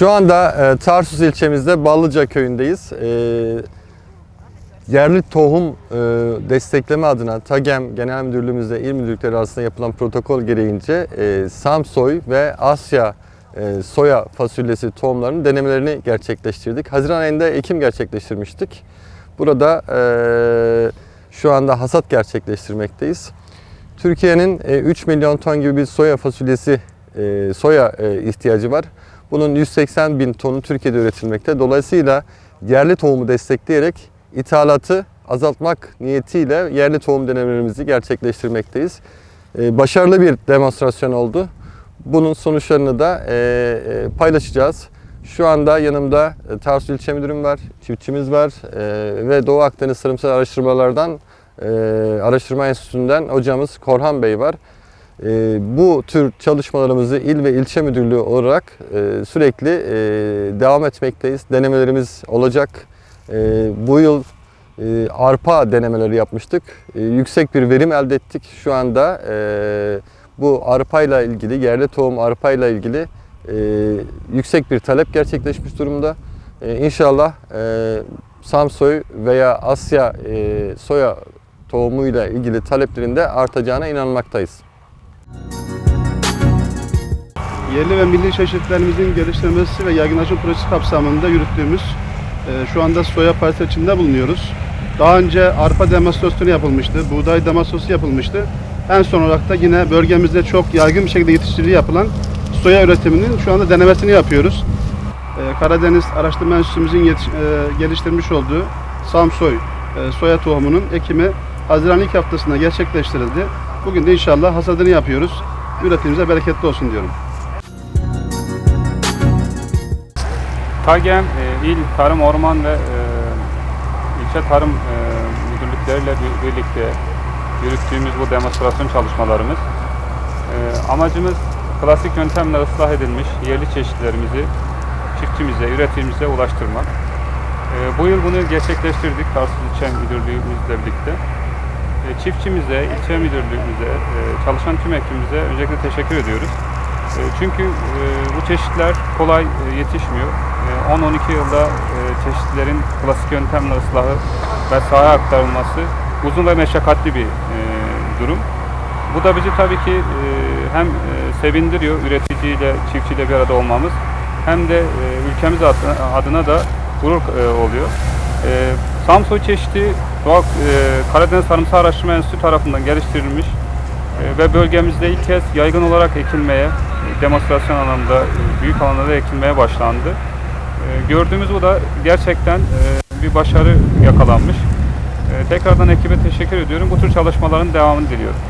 Şu anda e, Tarsus ilçemizde Ballıca köyündeyiz. E, yerli tohum e, destekleme adına TAGEM Genel Müdürlüğümüzde il müdürlükleri arasında yapılan protokol gereğince e, Samsoy ve Asya e, soya fasulyesi tohumlarının denemelerini gerçekleştirdik. Haziran ayında ekim gerçekleştirmiştik. Burada e, şu anda hasat gerçekleştirmekteyiz. Türkiye'nin e, 3 milyon ton gibi bir soya fasulyesi, e, soya e, ihtiyacı var. Bunun 180 bin tonu Türkiye'de üretilmekte. Dolayısıyla yerli tohumu destekleyerek ithalatı azaltmak niyetiyle yerli tohum denemelerimizi gerçekleştirmekteyiz. E, Başarılı bir demonstrasyon oldu. Bunun sonuçlarını da e, e, paylaşacağız. Şu anda yanımda e, Tarsus İlçe Müdürüm var, çiftçimiz var ve Doğu Akdeniz Tarımsal Araştırmalardan Araştırma Enstitüsü'nden hocamız Korhan Bey var. E, bu tür çalışmalarımızı il ve ilçe müdürlüğü olarak e, sürekli e, devam etmekteyiz. Denemelerimiz olacak. E, bu yıl e, arpa denemeleri yapmıştık. E, yüksek bir verim elde ettik. Şu anda e, bu arpayla ilgili, yerli tohum arpayla ilgili e, yüksek bir talep gerçekleşmiş durumda. E, inşallah e, Samsoy veya Asya e, soya tohumuyla ilgili taleplerin de artacağına inanmaktayız. Yerli ve milli çeşitlerimizin geliştirilmesi ve yaygınlaşma projesi kapsamında yürüttüğümüz e, şu anda soya parsel içinde bulunuyoruz. Daha önce arpa demonstrasyonu yapılmıştı, buğday demonstrasyonu yapılmıştı. En son olarak da yine bölgemizde çok yaygın bir şekilde yetiştiriliği yapılan soya üretiminin şu anda denemesini yapıyoruz. E, Karadeniz Araştırma Enstitümüzün yetiş- e, geliştirmiş olduğu Samsoy e, soya tohumunun ekimi Haziran ilk haftasında gerçekleştirildi. Bugün de inşallah hasadını yapıyoruz. Üretimimize bereketli olsun diyorum. TAGEM, e, İl Tarım Orman ve e, ilçe tarım e, müdürlükleriyle bir- birlikte yürüttüğümüz bu demonstrasyon çalışmalarımız amacımız klasik yöntemle ıslah edilmiş yerli çeşitlerimizi çiftçimize, üreticimize ulaştırmak. Bu yıl bunu gerçekleştirdik Tarsus İlçe Müdürlüğümüzle birlikte. E, çiftçimize, ilçe müdürlüğümüze, e, çalışan tüm ekibimize öncelikle teşekkür ediyoruz. E, Çünkü e, bu çeşitler kolay yetişmiyor. E, 10-12 yılda çeşitlerin klasik yöntemle ıslahı ve sahaya aktarılması uzun ve meşakkatli bir durum. Bu da bizi tabii ki hem sevindiriyor üreticiyle, çiftçiyle bir arada olmamız hem de ülkemiz adına, da gurur oluyor. Samsoy çeşidi Doğu, e, Karadeniz Tarımsal Araştırma Enstitüsü tarafından geliştirilmiş e, ve bölgemizde ilk kez yaygın olarak ekilmeye, demonstrasyon anlamında e, büyük alanlarda ekilmeye başlandı. E, Gördüğümüz bu da gerçekten e, bir başarı yakalanmış. E, Tekrardan ekibe teşekkür ediyorum. Bu tür çalışmaların devamını diliyorum.